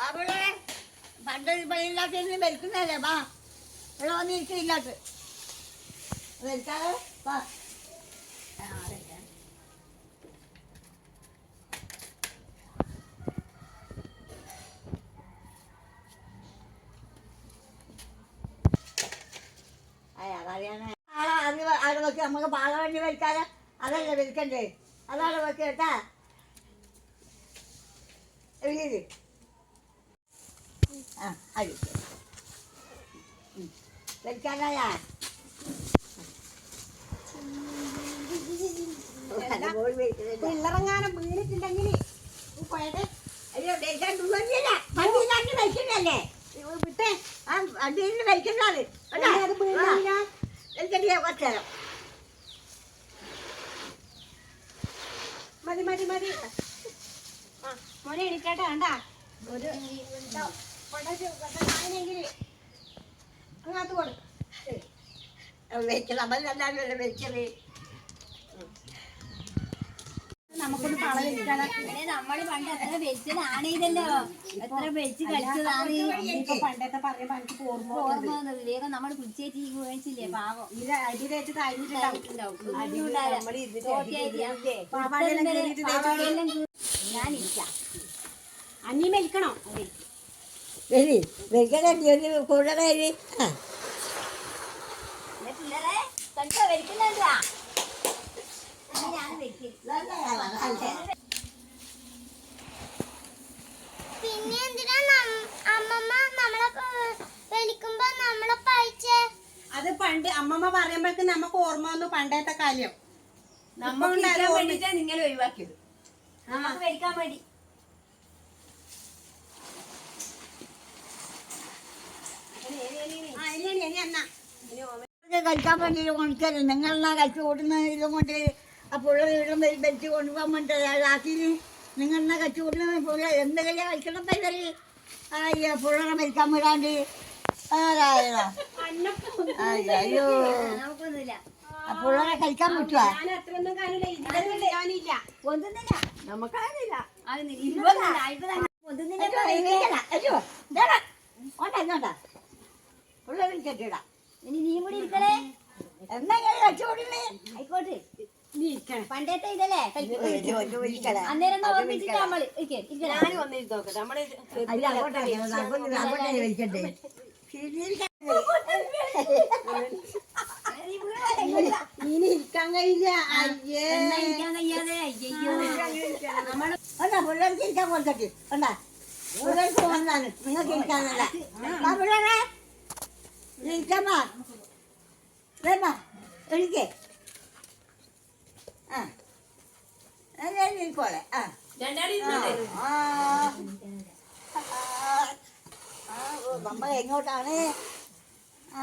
ബാബുടെ പണ്ട് പണിയില്ലാത്ത വലിക്കുന്നല്ലേ ബാ. ഇവിടെ വന്നിരിക്കില്ലാത്ത വലിക്കാതെ വാ ആ, അതൊക്കെ. അയ്യ, അതറിയാനാ. ആളെ അത് വ- അവിടെ വെക്ക് നമുക്ക് പാള വണ്ടി വലിക്കാതെ അതല്ലേ വലിക്കണ്ടേ അതാണ് വെക്ക് കേട്ടാ എവിടെ ആ അടി വലിക്കാനായാ പിള്ളറങ്ങാനും വീണിട്ടുണ്ടെങ്കിൽ കാട്ടി വലിക്കുന്നല്ലേ വിട്ടേ ആ വണ്ടിയിൽ വലിക്കുന്നതാണ് കുറച്ചേരം മതി മതി മതി. ആ മോനെ എണീറ്റാട്ടാ വേണ്ട. ഒരു അങ്ങാത്ത് നമ്മൾ വെച്ചത് നമുക്കൊന്ന് നമ്മൾ പണ്ട് എത്ര വെച്ചതാണ് ഇതല്ലോ എത്ര വെച്ച് കളിച്ചതാണ് ഇപ്പൊ പണ്ടത്തെ പറഞ്ഞ എനിക്ക്. ഓർമ്മ ഓർമ്മ വന്നത്. വേഗം നമ്മൾ കുളിച്ചേച്ചി മേടിച്ചില്ലേ പാവം. ഇത് അടി തേച്ച് കഴിഞ്ഞിട്ടുണ്ടാവും പാവാടെല്ലാം കീറിയിട്ട് തേച്ച് ഞാനിരിക്കാം. അന്നി മെലിക്കണോ വരി വെക്കണേ ഒരു കൂടണേ ആ. പിന്നെ എന്തിനാ അമ്മമ്മ നമ്മളെ വലിക്കുമ്പോ നമ്മളെ പഴിച്ചേ? അത് പണ്ട് അമ്മമ്മ പറയുമ്പോഴേക്കും നമുക്ക് ഓർമ്മ വന്നു പണ്ടത്തെ കാര്യം. നമുക്ക് വേണ്ടിട്ടാ നിങ്ങൾ ഒഴിവാക്കിയത്. നമുക്ക് വലിക്കാൻ വേണ്ടി ആ ഇനി ഇനി എന്നാ ഇത് കഴിക്കാൻ വേണ്ടി കൊണ്ടുതരും നിങ്ങളെന്നാ കഴിച്ചു കൂടുന്ന ഇതും കൊണ്ട് അപ്പോൾ പുള്ള വീടും വെച്ച് കൊണ്ടുപോകാൻ വേണ്ടി ആക്കി നിങ്ങളെന്നാ കഴിച്ചു കൂടുന്ന പുള്ള എന്തെങ്കിലും കഴിക്കണം പൈതറി അയ്യോ പുള്ളനെ മരിക്കാൻ വിടാണ്ട്. അയ്യോ. പുള്ളനെ കഴിക്കാൻ പറ്റുവാ? ഞാൻ അത്രയൊന്നും കാണില്ല വിളിച്ചിട്ടിടാം ഇനി നീയും കൂടി ആയിക്കോട്ടെ. പണ്ടത്തെ ഇതല്ലേ? അന്നേരം ഓർമ്മിച്ചിട്ട് നമ്മൾ വന്നിരുന്ന് നോക്കട്ടെ. നമ്മൾ ഇനി ഇരിക്കാൻ കഴിയില്ല. അയ്യേ. ഇരിക്കാൻ കഴിയാതെ? അയ്യോ നമ്മൾ അല്ല പിള്ളേർക്ക് ഇരിക്കാൻ കൊടുത്തിട്ട്. ഉണ്ടാ പിള്ളേർക്ക് വന്നാണ്. നിങ്ങൾക്ക് ഇരിക്കാനല്ല ആ പിള്ളേരെ. ഇരിക്കാമ്മ വേമ്മ എനിക്ക് ആ. അല്ലേ ഇരിക്കോളെ. ആ. ആ. ആ. ഓ, നമ്മ എങ്ങോട്ടാണ്? ആ.